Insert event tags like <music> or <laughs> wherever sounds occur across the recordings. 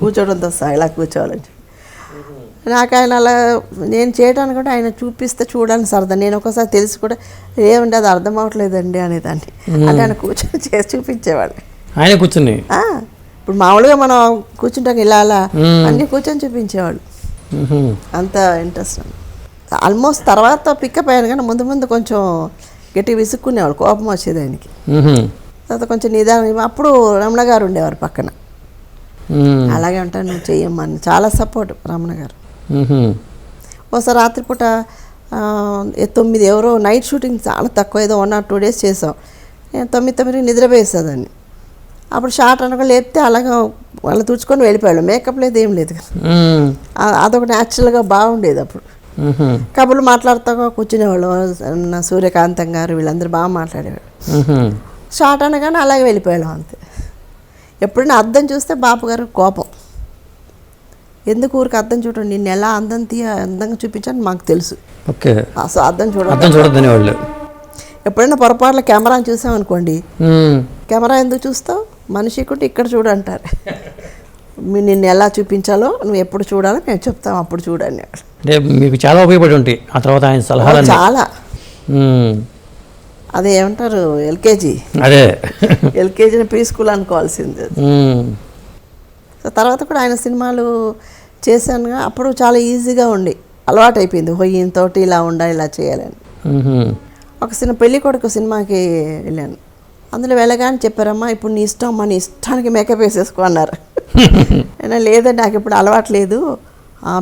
కూర్చోవడంతో సహా ఇలా కూర్చోవాలని. నాకు ఆయన అలా నేను చేయడానికి కూడా ఆయన చూపిస్తే చూడాలని సరదా నేను ఒకసారి తెలిసి కూడా ఏమండి అది అర్థం అవ్వట్లేదండి అనేదాన్ని అంటే ఆయన కూర్చొని చేసి చూపించేవాడు ఆయన కూర్చుని ఇప్పుడు మామూలుగా మనం కూర్చుంటాం ఇలా అలా. అన్నీ కూర్చొని చూపించేవాడు మ్హూ. అంత ఇంట్రెస్ట్ ఆల్మోస్ట్ తర్వాత పికప్ అయ్యాను కానీ ముందు ముందు కొంచెం గట్టి విసుక్కునేవాడు కోపం వచ్చేది ఆయనకి. తర్వాత కొంచెం నిదానం అప్పుడు రమణ గారు ఉండేవారు పక్కన. అలాగే ఉంటాను నువ్వు చెయ్యమ్మని చాలా సపోర్ట్ రమణ గారు. ఒకసారి రాత్రిపూట తొమ్మిది ఎవరో నైట్ షూటింగ్ చాలా తక్కువ ఏదో వన్ ఆర్ టూ డేస్ చేసాం. నేను తొమ్మిది తొమ్మిది నిద్రపోయేసేదాన్ని. అప్పుడు షార్ట్ అనగా లేపితే అలాగా వాళ్ళు తుడుచుకొని వెళ్ళిపోయాడు మేకప్ లేదు ఏం లేదు. అదొక న్యాచురల్గా బాగుండేది అప్పుడు. కబుర్లు మాట్లాడుతూ కూర్చునేవాళ్ళు. సూర్యకాంతం గారు వీళ్ళందరూ బాగా మాట్లాడేవాళ్ళు. షార్ట్ అనగానే అలాగే వెళ్ళిపోయాడు అంతే. ఎప్పుడైనా అద్దం చూస్తే బాపు గారు కోపం. ఎందుకు ఊరికి అద్దం చూడండి నిన్ను ఎలా అందం తీయ అందంగా చూపించాలని మాకు తెలుసు. ఓకే. అసలు చూడండి అర్థం చూడొద్దని వాళ్ళు. ఎప్పుడైనా పొరపాట్ల కెమెరాని చూసామనుకోండి. కెమెరా ఎందుకు చూస్తావు? మనిషి కూడా ఇక్కడ చూడు అంటారు మీ- నిన్ను ఎలా చూపించాలో నువ్వు ఎప్పుడు చూడాలో మేము చెప్తాం అప్పుడు చూడండి. అంటే మీకు చాలా ఉపయోగపడి ఉంటాయి. ఆ తర్వాత ఆయన సలహాలన్నీ. చాలా. అదే ఏమంటారు ఎల్కేజీ? అదే. ఎల్కేజీని ప్రీ స్కూల్ అనుకోవాల్సింది. తర్వాత కూడా ఆయన సినిమాలు చేశాను అప్పుడు చాలా ఈజీగా ఉండి అలవాటు అయిపోయింది హో ఈయనతోటి ఇలా ఉండాలి ఇలా చేయాలని. ఒక సినిమా పెళ్ళి కొడుకు సినిమాకి వెళ్ళాను. అందులో వెళ్ళగానే చెప్పారమ్మా ఇప్పుడు నీ ఇష్టం అమ్మా నీ ఇష్టానికి మేకప్ వేసేసుకో అన్నారు. అయినా లేదండి నాకు ఇప్పుడు అలవాటు లేదు.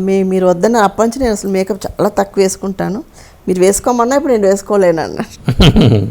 మీ మీరు వద్దన్నారు అప్పటి నుంచి నేను అసలు మేకప్ చాలా తక్కువ వేసుకుంటాను. మీరు వేసుకోమన్నా ఇప్పుడు నేను వేసుకోలేనన్నా. <laughs>